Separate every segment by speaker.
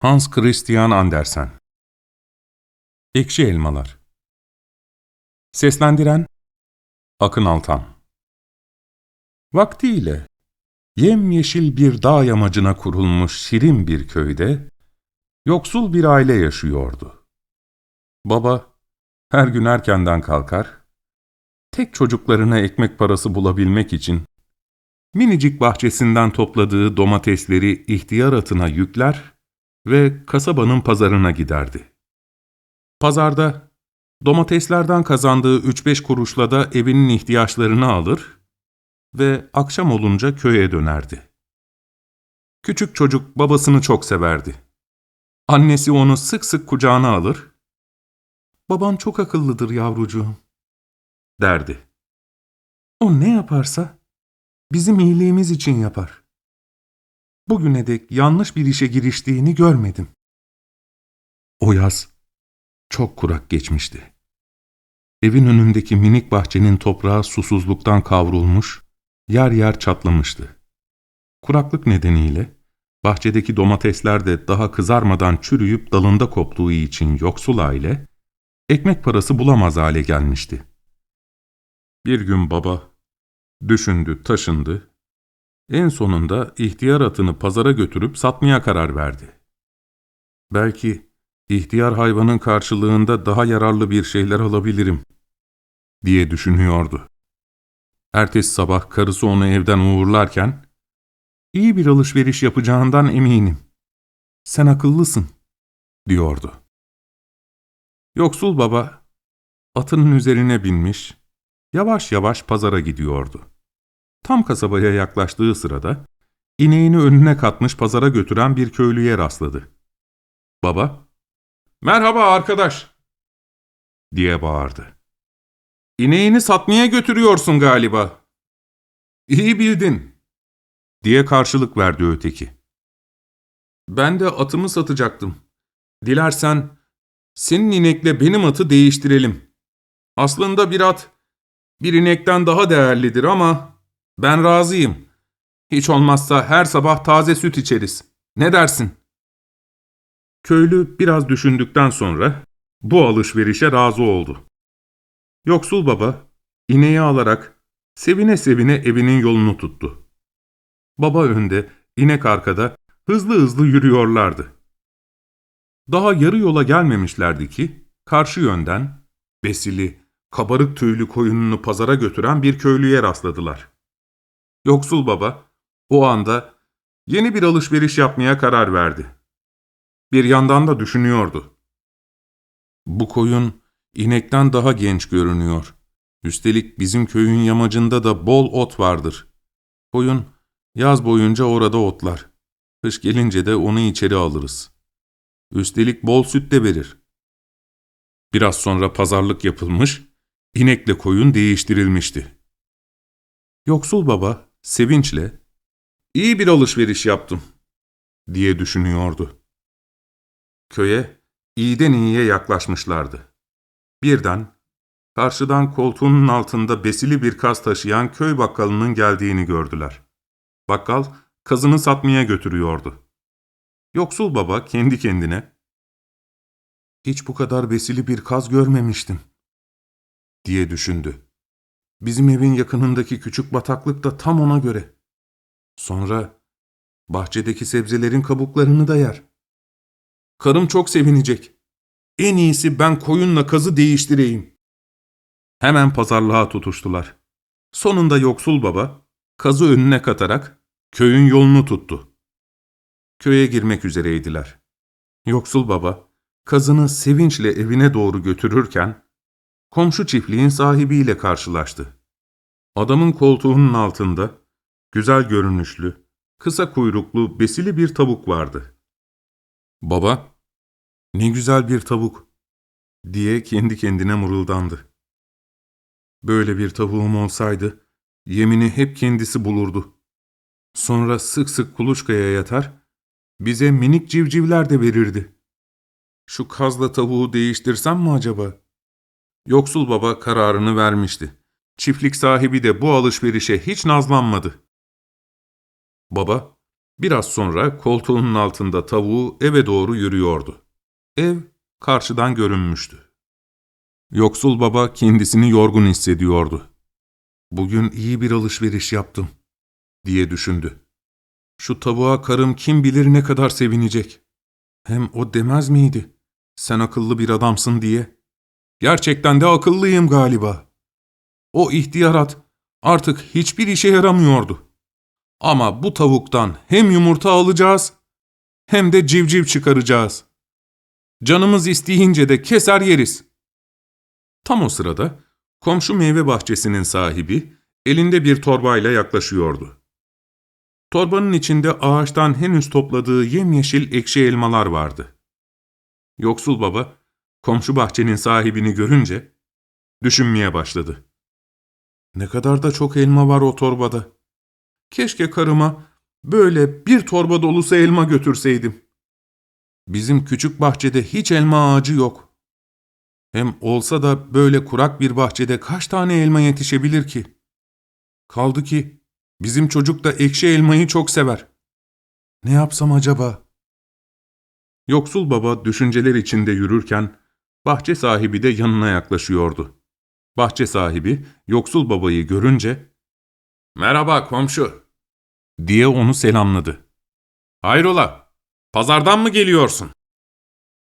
Speaker 1: Hans Christian Andersen. Ekşi Elmalar. Seslendiren Akın Altan. Vaktiyle yemyeşil bir dağ yamacına kurulmuş şirin bir köyde yoksul bir aile yaşıyordu. Baba her gün erkenden kalkar, tek çocuklarına ekmek parası bulabilmek için minicik bahçesinden topladığı domatesleri ihtiyar atına yükler ve kasabanın pazarına giderdi. Pazarda domateslerden kazandığı 3-5 kuruşla da evinin ihtiyaçlarını alır ve akşam olunca köye dönerdi. Küçük çocuk babasını çok severdi. Annesi onu sık sık kucağına alır. ''Baban çok akıllıdır yavrucuğum.'' derdi. ''O ne yaparsa bizim iyiliğimiz için yapar. Bugüne dek yanlış bir işe giriştiğini görmedim.'' O yaz çok kurak geçmişti. Evin önündeki minik bahçenin toprağı susuzluktan kavrulmuş, yer yer çatlamıştı. Kuraklık nedeniyle bahçedeki domatesler de daha kızarmadan çürüyüp dalında koptuğu için yoksul aile, ekmek parası bulamaz hale gelmişti. Bir gün baba düşündü, taşındı, en sonunda ihtiyar atını pazara götürüp satmaya karar verdi. Belki ihtiyar hayvanın karşılığında daha yararlı bir şeyler alabilirim, diye düşünüyordu. Ertesi sabah karısı onu evden uğurlarken, iyi bir alışveriş yapacağından eminim. Sen akıllısın, diyordu. Yoksul baba, atının üzerine binmiş, yavaş yavaş pazara gidiyordu. Tam kasabaya yaklaştığı sırada, ineğini önüne katmış pazara götüren bir köylüye rastladı. Baba, ''Merhaba arkadaş!'' diye bağırdı. ''İneğini satmaya götürüyorsun galiba.'' ''İyi bildin.'' diye karşılık verdi öteki. ''Ben de atımı satacaktım. Dilersen senin inekle benim atı değiştirelim. Aslında bir at bir inekten daha değerlidir ama ben razıyım. Hiç olmazsa her sabah taze süt içeriz. Ne dersin?'' Köylü biraz düşündükten sonra bu alışverişe razı oldu. Yoksul baba ineği alarak sevine sevine evinin yolunu tuttu. Baba önde, inek arkada hızlı hızlı yürüyorlardı. Daha yarı yola gelmemişlerdi ki karşı yönden besili, kabarık tüylü koyununu pazara götüren bir köylüye rastladılar. Yoksul baba o anda yeni bir alışveriş yapmaya karar verdi. Bir yandan da düşünüyordu. Bu koyun inekten daha genç görünüyor. Üstelik bizim köyün yamacında da bol ot vardır. Koyun yaz boyunca orada otlar. Kış gelince de onu içeri alırız. Üstelik bol süt de verir. Biraz sonra pazarlık yapılmış, inekle koyun değiştirilmişti. Yoksul baba sevinçle, iyi bir alışveriş yaptım, diye düşünüyordu. Köye iyiden iyiye yaklaşmışlardı. Birden karşıdan koltuğunun altında besili bir kaz taşıyan köy bakkalının geldiğini gördüler. Bakkal kazını satmaya götürüyordu. Yoksul baba kendi kendine ''Hiç bu kadar besili bir kaz görmemiştim.'' diye düşündü. Bizim evin yakınındaki küçük bataklık da tam ona göre. Sonra bahçedeki sebzelerin kabuklarını da yer. Karım çok sevinecek. En iyisi ben koyunla kazı değiştireyim. Hemen pazarlığa tutuştular. Sonunda yoksul baba kazı önüne katarak köyün yolunu tuttu. Köye girmek üzereydiler. Yoksul baba kazını sevinçle evine doğru götürürken komşu çiftliğin sahibiyle karşılaştı. Adamın koltuğunun altında güzel görünüşlü, kısa kuyruklu, besili bir tavuk vardı. Baba, ne güzel bir tavuk, diye kendi kendine mırıldandı. Böyle bir tavuğum olsaydı, yemini hep kendisi bulurdu. Sonra sık sık kuluçkaya yatar, bize minik civcivler de verirdi. Şu kazla tavuğu değiştirsem mi acaba? Yoksul baba kararını vermişti. Çiftlik sahibi de bu alışverişe hiç nazlanmadı. Baba, Biraz sonra koltuğunun altında tavuğu eve doğru yürüyordu. Ev karşıdan görünmüştü. Yoksul baba kendisini yorgun hissediyordu. Bugün iyi bir alışveriş yaptım, diye düşündü. Şu tavuğa karım kim bilir ne kadar sevinecek. Hem o demez miydi? Sen akıllı bir adamsın diye. Gerçekten de akıllıyım galiba. O ihtiyarat artık hiçbir işe yaramıyordu. Ama bu tavuktan hem yumurta alacağız hem de civciv çıkaracağız. Canımız isteyince de keser yeriz. Tam o sırada komşu meyve bahçesinin sahibi elinde bir torbayla yaklaşıyordu. Torbanın içinde ağaçtan henüz topladığı yemyeşil ekşi elmalar vardı. Yoksul baba komşu bahçenin sahibini görünce düşünmeye başladı. Ne kadar da çok elma var o torbada. Keşke karıma böyle bir torba dolusu elma götürseydim. Bizim küçük bahçede hiç elma ağacı yok. Hem olsa da böyle kurak bir bahçede kaç tane elma yetişebilir ki? Kaldı ki bizim çocuk da ekşi elmayı çok sever. Ne yapsam acaba? Yoksul baba düşünceler içinde yürürken bahçe sahibi de yanına yaklaşıyordu. Bahçe sahibi yoksul babayı görünce ''Merhaba komşu'' diye onu selamladı. ''Hayrola, pazardan mı geliyorsun?''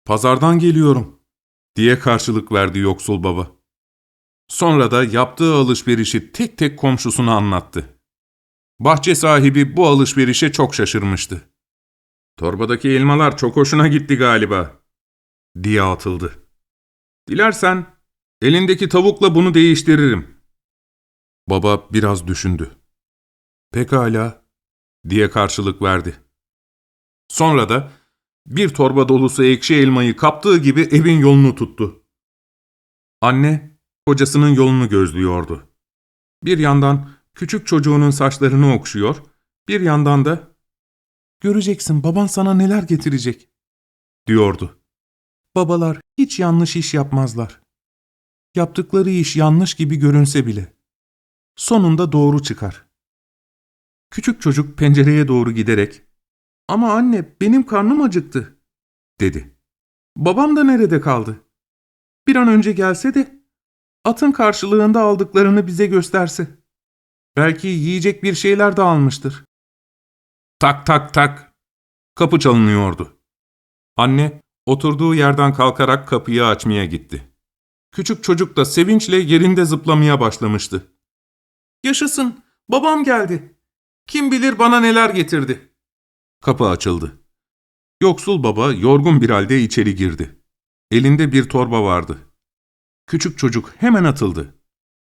Speaker 1: ''Pazardan geliyorum.'' diye karşılık verdi yoksul baba. Sonra da yaptığı alışverişi tek tek komşusuna anlattı. Bahçe sahibi bu alışverişe çok şaşırmıştı. ''Torbadaki elmalar çok hoşuna gitti galiba.'' diye atıldı. ''Dilersen elindeki tavukla bunu değiştiririm.'' Baba biraz düşündü. Pekala, diye karşılık verdi. Sonra da bir torba dolusu ekşi elmayı kaptığı gibi evin yolunu tuttu. Anne, kocasının yolunu gözlüyordu. Bir yandan küçük çocuğunun saçlarını okşuyor, bir yandan da ''Göreceksin baban sana neler getirecek.'' diyordu. Babalar hiç yanlış iş yapmazlar. Yaptıkları iş yanlış gibi görünse bile. Sonunda doğru çıkar. Küçük çocuk pencereye doğru giderek ''Ama anne benim karnım acıktı.'' dedi. ''Babam da nerede kaldı? Bir an önce gelse de atın karşılığında aldıklarını bize gösterse. Belki yiyecek bir şeyler de almıştır.'' Tak tak tak. Kapı çalınıyordu. Anne oturduğu yerden kalkarak kapıyı açmaya gitti. Küçük çocuk da sevinçle yerinde zıplamaya başlamıştı. Yaşasın, babam geldi. Kim bilir bana neler getirdi. Kapı açıldı. Yoksul baba yorgun bir halde içeri girdi. Elinde bir torba vardı. Küçük çocuk hemen atıldı.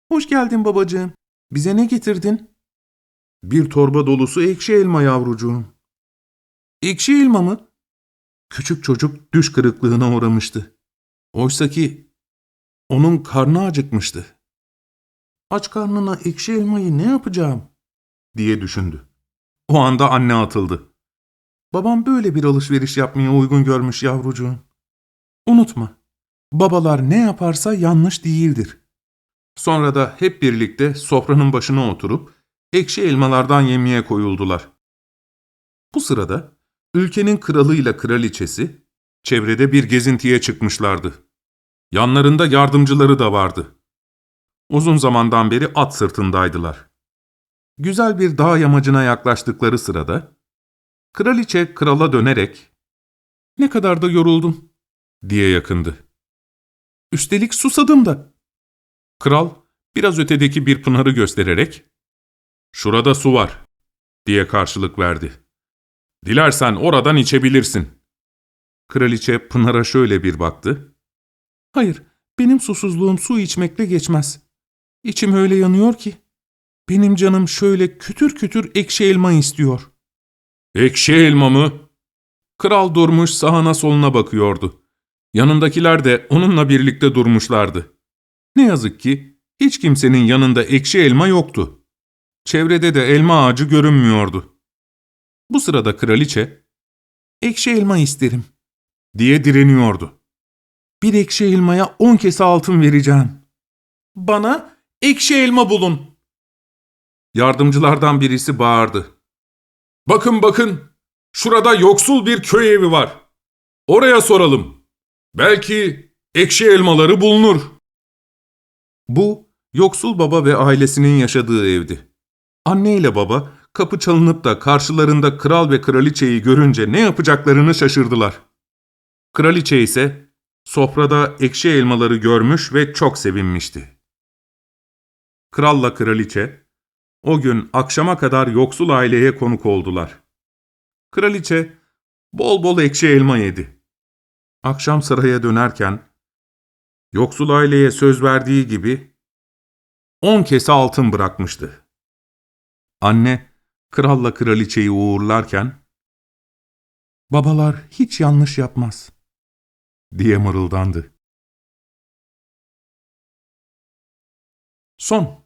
Speaker 1: Hoş geldin babacığım. Bize ne getirdin? Bir torba dolusu ekşi elma yavrucuğum. Ekşi elma mı? Küçük çocuk düş kırıklığına uğramıştı. Oysaki onun karnı acıkmıştı. Aç karnına ekşi elmayı ne yapacağım? diye düşündü. O anda anne atıldı. Babam böyle bir alışveriş yapmaya uygun görmüş yavrucuğum. Unutma, babalar ne yaparsa yanlış değildir. Sonra da hep birlikte sofranın başına oturup ekşi elmalardan yemeye koyuldular. Bu sırada ülkenin kralıyla kraliçesi çevrede bir gezintiye çıkmışlardı. Yanlarında yardımcıları da vardı. Uzun zamandan beri at sırtındaydılar. Güzel bir dağ yamacına yaklaştıkları sırada, kraliçe krala dönerek, ''Ne kadar da yoruldum.'' diye yakındı. ''Üstelik susadım da.'' Kral, biraz ötedeki bir pınarı göstererek, ''Şurada su var.'' diye karşılık verdi. ''Dilersen oradan içebilirsin.'' Kraliçe pınara şöyle bir baktı. ''Hayır, benim susuzluğum su içmekle geçmez. İçim öyle yanıyor ki. Benim canım şöyle kütür kütür ekşi elma istiyor. Ekşi elma mı? Kral durmuş sağına soluna bakıyordu. Yanındakiler de onunla birlikte durmuşlardı. Ne yazık ki hiç kimsenin yanında ekşi elma yoktu. Çevrede de elma ağacı görünmüyordu. Bu sırada kraliçe, ekşi elma isterim, diye direniyordu. Bir ekşi elmaya on kese altın vereceğim. Bana ekşi elma bulun. Yardımcılardan birisi bağırdı.
Speaker 2: Bakın bakın, şurada yoksul bir köy evi var. Oraya soralım. Belki ekşi elmaları bulunur.
Speaker 1: Bu, yoksul baba ve ailesinin yaşadığı evdi. Anne ile baba, kapı çalınıp da karşılarında kral ve kraliçeyi görünce ne yapacaklarını şaşırdılar. Kraliçe ise, sofrada ekşi elmaları görmüş ve çok sevinmişti. Kralla kraliçe, o gün akşama kadar yoksul aileye konuk oldular. Kraliçe, bol bol ekşi elma yedi. Akşam saraya dönerken, yoksul aileye söz verdiği gibi, on kese altın bırakmıştı. Anne, kralla kraliçeyi uğurlarken, ''Babalar hiç yanlış yapmaz.'' diye mırıldandı. Son